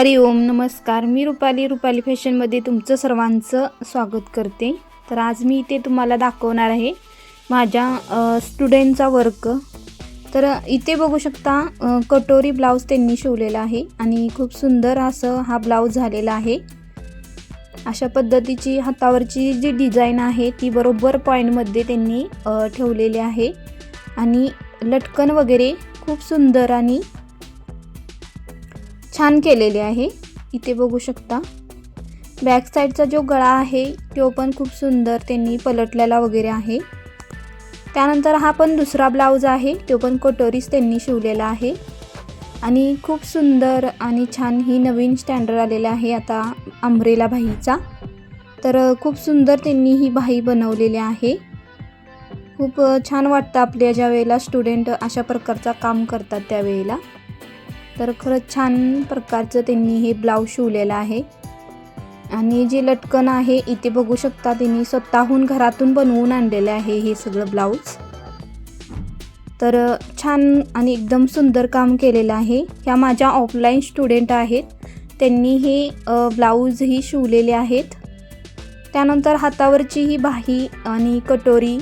हरि ओम नमस्कार. मी रुपाली रुपाली फॅशनमध्ये तुमचं सर्वांचं स्वागत करते. तर आज मी इथे तुम्हाला दाखवणार आहे माझ्या स्टुडंटचा वर्क तर इथे बघू शकता कटोरी ब्लाऊज त्यांनी शिवलेला आहे आणि खूप सुंदर असं हा ब्लाऊज झालेला आहे. अशा पद्धतीची हातावरची जी डिझाईन आहे ती बरोबर पॉईंटमध्ये त्यांनी ठेवलेली आहे. आणि लटकन वगैरे खूप सुंदर आणि छान केलेले आहे. इथे बघू शकता. बॅक साईडचा जो गळा आहे तो पण खूप सुंदर त्यांनी पलटलेला वगैरे आहे. त्यानंतर हा पण दुसरा ब्लाऊज आहे तो पण कटोरीच त्यांनी शिवलेला आहे. आणि खूप सुंदर आणि छान ही नवीन स्टँडर्ड आलेला आहे आता आंब्रेला भाईचा. तर खूप सुंदर त्यांनी ही भाई बनवलेली आहे. खूप छान वाटतं आपल्या ज्या वेळेला स्टुडंट अशा प्रकारचा काम करतात त्यावेळेला. तर खरंच छान प्रकारचं त्यांनी हे ब्लाऊज शिवलेलं आहे. आणि जे लटकन आहे इथे बघू शकता त्यांनी स्वतःहून घरातून बनवून आणलेलं आहे हे सगळं ब्लाऊज. तर छान आणि एकदम सुंदर काम केलेलं आहे. ह्या माझ्या ऑफलाईन स्टुडंट आहेत. त्यांनी हे ब्लाऊजही शिवलेले आहेत. त्यानंतर हातावरची ही बाही आणि कटोरी.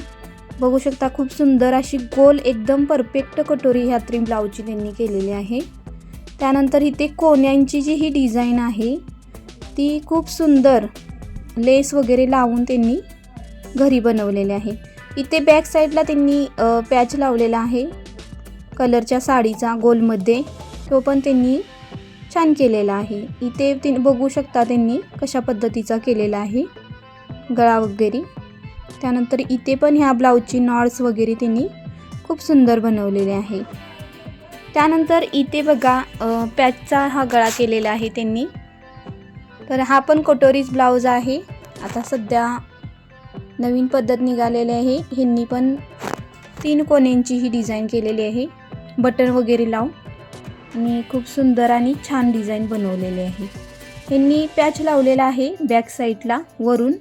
बघू शकता खूप सुंदर अशी गोल एकदम परफेक्ट कटोरी ह्या त्रिम ब्लाऊजची त्यांनी केलेली आहे. त्यानंतर इथे कोण्यांची जी ही डिझाईन आहे ती खूप सुंदर लेस वगैरे लावून त्यांनी घरी बनवलेले आहे. इथे बॅक साईडला त्यांनी पॅच लावलेला आहे. कलरच्या साडीचा गोलमध्ये तो पण त्यांनी छान केलेला आहे. इथे ते बघू शकता त्यांनी कशा पद्धतीचा केलेला आहे गळा वगैरे. त्यानंतर इथे पण ह्या ब्लाऊजची नॉड्स वगैरे त्यांनी खूप सुंदर बनवलेले आहे. त्यानंतर इथे बघा पॅचचा हा गळा केलेला आहे त्यांनी. तर हा पण कटोरीज ब्लाऊज आहे. आता सध्या नवीन पद्धत निघालेली आहे. ह्यांनी पण तीन कोण्यांची ही डिझाईन केलेली आहे. बटन वगैरे लावून. आणि खूप सुंदर आणि छान डिझाईन बनवलेली आहे. ह्यांनी पॅच लावलेला आहे बॅक साईडला वरून.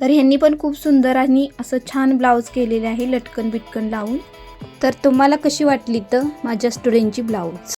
तर ह्यांनी पण खूप सुंदर आणि असं छान ब्लाऊज केलेले आहे लटकन बिटकन लावून. तर तुम्हाला कशी वाटली तर माझ्या स्टुडंटची ब्लाऊज